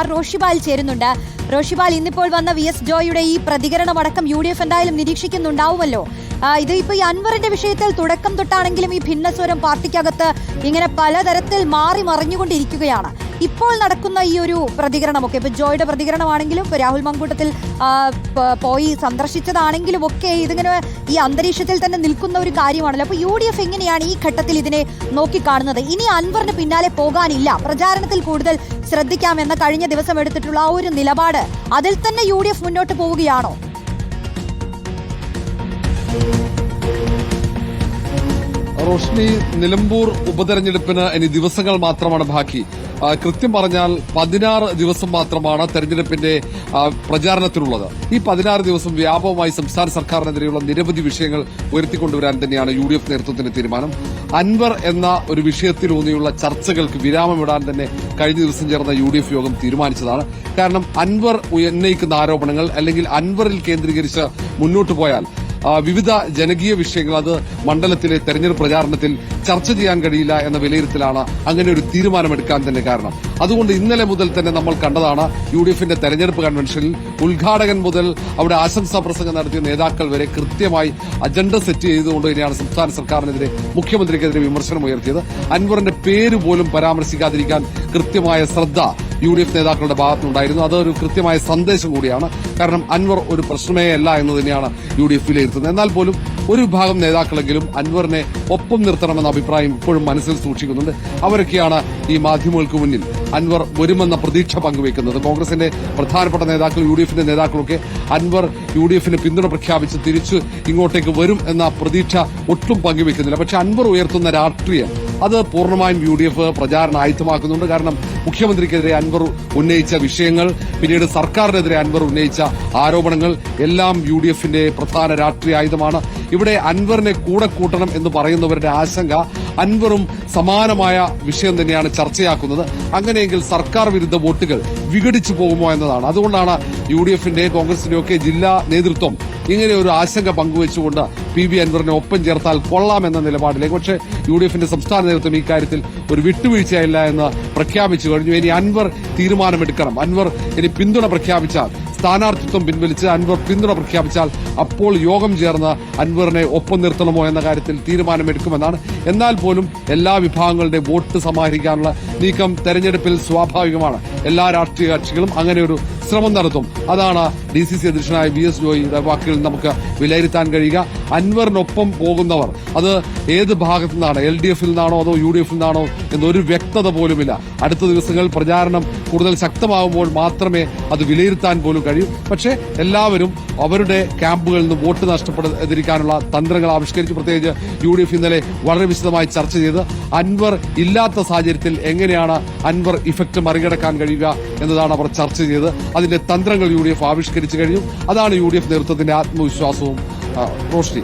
R റോഷിബാൽ ചേരുന്നുണ്ട്. റോഷിബാൽ ഇന്നിപ്പോൾ വന്ന വി എസ് ജോയുടെ ഈ പ്രതികരണമടക്കം യു ഡി എഫ് എന്തായാലും നിരീക്ഷിക്കുന്നുണ്ടാവുമല്ലോ. ഇത് ഇപ്പൊ ഈ അൻവറിന്റെ വിഷയത്തിൽ തുടക്കം തൊട്ടാണെങ്കിലും ഈ ഭിന്നസ്വരം പാർട്ടിക്കകത്ത് ഇങ്ങനെ പലതരത്തിൽ മാറി മറിഞ്ഞുകൊണ്ടിരിക്കുകയാണ്. ഇപ്പോൾ നടക്കുന്ന ഈ ഒരു പ്രതികരണമൊക്കെ ഇപ്പൊ ജോയുടെ പ്രതികരണമാണെങ്കിലും ഇപ്പൊ രാഹുൽ മങ്കൂട്ടത്തിൽ പോയി സന്ദർശിച്ചതാണെങ്കിലും ഒക്കെ ഇതിങ്ങനെ ഈ അന്തരീക്ഷത്തിൽ തന്നെ നിൽക്കുന്ന ഒരു കാര്യമാണല്ലോ. അപ്പോൾ യു ഡി എഫ് എങ്ങനെയാണ് ഈ ഘട്ടത്തിൽ ഇതിനെ നോക്കിക്കാണുന്നത്? ഇനി അൻവറിന് പിന്നാലെ പോകാനില്ല. പ്രചാരണത്തിൽ കൂടുതൽ ശ്രദ്ധിക്കാമെന്ന കഴിഞ്ഞ ദിവസം എടുത്തിട്ടുള്ള ആ ഒരു നിലപാട് അതിൽ തന്നെ യു മുന്നോട്ട് പോവുകയാണോ? റോഷ്നി നിലമ്പൂർ ഉപതെരഞ്ഞെടുപ്പിന് ഇനി ദിവസങ്ങൾ മാത്രമാണ് ബാക്കി. കൃത്യം പറഞ്ഞാൽ പതിനാറ് ദിവസം മാത്രമാണ് തെരഞ്ഞെടുപ്പിന്റെ പ്രചാരണത്തിനുള്ളത്. ഈ പതിനാറ് ദിവസം വ്യാപകമായി സംസ്ഥാന സർക്കാരിനെതിരെയുള്ള നിരവധി വിഷയങ്ങൾ ഉയർത്തിക്കൊണ്ടുവരാൻ തന്നെയാണ് യു ഡി എഫ് നേതൃത്വത്തിന്റെ തീരുമാനം. അൻവർ എന്ന ഒരു വിഷയത്തിലൂന്നിയുള്ള ചർച്ചകൾക്ക് വിരാമമിടാൻ തന്നെ കഴിഞ്ഞ ദിവസം ചേർന്ന യു യോഗം തീരുമാനിച്ചതാണ്. കാരണം അൻവർ ഉന്നയിക്കുന്ന ആരോപണങ്ങൾ അല്ലെങ്കിൽ അൻവറിൽ കേന്ദ്രീകരിച്ച് മുന്നോട്ട് പോയാൽ വിവിധ ജനകീയ വിഷയങ്ങൾ അത് മണ്ഡലത്തിലെ തെരഞ്ഞെടുപ്പ് പ്രചാരണത്തിൽ ചർച്ച ചെയ്യാൻ കഴിയില്ല എന്ന വിലയിരുത്തലാണ് അങ്ങനെ ഒരു തീരുമാനമെടുക്കാൻ തന്നെ കാരണം. അതുകൊണ്ട് ഇന്നലെ മുതൽ തന്നെ നമ്മൾ കണ്ടതാണ് യു ഡി എഫിന്റെ തെരഞ്ഞെടുപ്പ് കൺവെൻഷനിൽ ഉദ്ഘാടകൻ മുതൽ അവിടെ ആശംസാ പ്രസംഗം നടത്തിയ നേതാക്കൾ വരെ കൃത്യമായി അജണ്ട സെറ്റ് ചെയ്തുകൊണ്ട് തന്നെയാണ് സംസ്ഥാന സർക്കാരിനെതിരെ മുഖ്യമന്ത്രിക്കെതിരെ വിമർശനം ഉയർത്തിയത്. അൻവറിന്റെ പേര് പോലും പരാമർശിക്കാതിരിക്കാൻ കൃത്യമായ ശ്രദ്ധ യു ഡി എഫ് നേതാക്കളുടെ ഭാഗത്തുണ്ടായിരുന്നു അതൊരു കൃത്യമായ സന്ദേശം കൂടിയാണ്. കാരണം അൻവർ ഒരു പ്രശ്നമേ അല്ല എന്ന് തന്നെയാണ് യു ഡി എഫ് വിലയിരുത്തുന്നത്. എന്നാൽ പോലും ഒരു വിഭാഗം നേതാക്കളെങ്കിലും അൻവറിനെ ഒപ്പം നിർത്തണമെന്ന അഭിപ്രായം ഇപ്പോഴും മനസ്സിൽ സൂക്ഷിക്കുന്നുണ്ട്. അവരൊക്കെയാണ് ഈ മാധ്യമങ്ങൾക്ക് മുന്നിൽ അൻവർ വരുമെന്ന പ്രതീക്ഷ പങ്കുവയ്ക്കുന്നത്. കോൺഗ്രസിന്റെ പ്രധാനപ്പെട്ട നേതാക്കൾ യു ഡി എഫിന്റെ നേതാക്കളൊക്കെ അൻവർ യു ഡി എഫിന് പിന്തുണ പ്രഖ്യാപിച്ച് തിരിച്ച് ഇങ്ങോട്ടേക്ക് വരും എന്ന പ്രതീക്ഷ ഒട്ടും പങ്കുവയ്ക്കുന്നില്ല. പക്ഷെ അൻവർ ഉയർത്തുന്ന രാഷ്ട്രീയം അത് പൂർണമായും യു ഡി എഫ് പ്രചാരണ ആയുധമാക്കുന്നുണ്ട്. കാരണം മുഖ്യമന്ത്രിക്കെതിരെ അൻവർ ഉന്നയിച്ച വിഷയങ്ങൾ പിന്നീട് സർക്കാരിനെതിരെ അൻവർ ഉന്നയിച്ച ആരോപണങ്ങൾ എല്ലാം യു ഡി എഫിന്റെ പ്രധാന രാഷ്ട്രീയ ആയുധമാണ്. ഇവിടെ അൻവറിനെ കൂടെ കൂട്ടണം എന്ന് പറയുന്നവരുടെ ആശങ്ക അൻവറും സമാനമായ വിഷയം തന്നെയാണ് ചർച്ചയാക്കുന്നത്. അങ്ങനെയെങ്കിൽ സർക്കാർ വിരുദ്ധ വോട്ടുകൾ വിഘടിച്ചു പോകുമോ എന്നതാണ്. അതുകൊണ്ടാണ് യു ഡി എഫിന്റെ കോൺഗ്രസിന്റെയും ഒക്കെ ജില്ലാ നേതൃത്വം ഇങ്ങനെ ഒരു ആശങ്ക പങ്കുവച്ചുകൊണ്ട് പി ബി അൻവറിനെ ഒപ്പം ചേർത്താൽ കൊള്ളാമെന്ന നിലപാടിലേക്ക്. പക്ഷേ യു ഡി എഫിന്റെ സംസ്ഥാന നേതൃത്വം ഇക്കാര്യത്തിൽ ഒരു വിട്ടുവീഴ്ചയില്ല എന്ന് പ്രഖ്യാപിച്ചു കഴിഞ്ഞു. ഇനി അൻവർ തീരുമാനമെടുക്കണം. അൻവർ ഇനി പിന്തുണ പ്രഖ്യാപിച്ചാൽ സ്ഥാനാർത്ഥിത്വം പിൻവലിച്ച് അൻവർ പിന്തുണ പ്രഖ്യാപിച്ചാൽ അപ്പോൾ യോഗം ചേർന്ന് അൻവറിനെ ഒപ്പം നിർത്തണമോ എന്ന കാര്യത്തിൽ തീരുമാനമെടുക്കുമെന്നാണ്. എന്നാൽ പോലും എല്ലാ വിഭാഗങ്ങളുടെ വോട്ട് സമാഹരിക്കാനുള്ള നീക്കം തെരഞ്ഞെടുപ്പിൽ സ്വാഭാവികമാണ്. എല്ലാ രാഷ്ട്രീയ കക്ഷികളും അങ്ങനെ ഒരു ശ്രമം നടത്തും. അതാണ് ഡി സി സി അധ്യക്ഷനായ വി എസ് ജോയിയുടെ വാക്കുകളിൽ നമുക്ക് വിലയിരുത്താൻ കഴിയുക. അൻവറിനൊപ്പം പോകുന്നവർ അത് ഏത് ഭാഗത്തു നിന്നാണ്? എൽ ഡി എഫിൽ നിന്നാണോ അതോ യു ഡി എഫിൽ നിന്നാണോ എന്നൊരു വ്യക്തത പോലുമില്ല. അടുത്ത ദിവസങ്ങൾ പ്രചാരണം കൂടുതൽ ശക്തമാകുമ്പോൾ മാത്രമേ അത് വിലയിരുത്താൻ പോലും കഴിയൂ. പക്ഷേ എല്ലാവരും അവരുടെ ക്യാമ്പുകളിൽ നിന്ന് വോട്ട് നഷ്ടപ്പെടാതിരിക്കാനുള്ള തന്ത്രങ്ങൾ ആവിഷ്കരിച്ച് പ്രത്യേകിച്ച് യു ഡി എഫ് ഇന്നലെ വളരെ വിശദമായി ചർച്ച ചെയ്ത് അൻവർ ഇല്ലാത്ത സാഹചര്യത്തിൽ എങ്ങനെയാണ് അൻവർ ഇഫക്റ്റ് മറികടക്കാൻ കഴിയുക എന്നതാണ് അവർ ചർച്ച ചെയ്തത്. അതിന്റെ തന്ത്രങ്ങൾ യു ഡി എഫ് ആവിഷ്കരിച്ചു കഴിഞ്ഞു. അതാണ് യു ഡി എഫ് നേതൃത്വത്തിന്റെ ആത്മവിശ്വാസവും റോഷ്നി.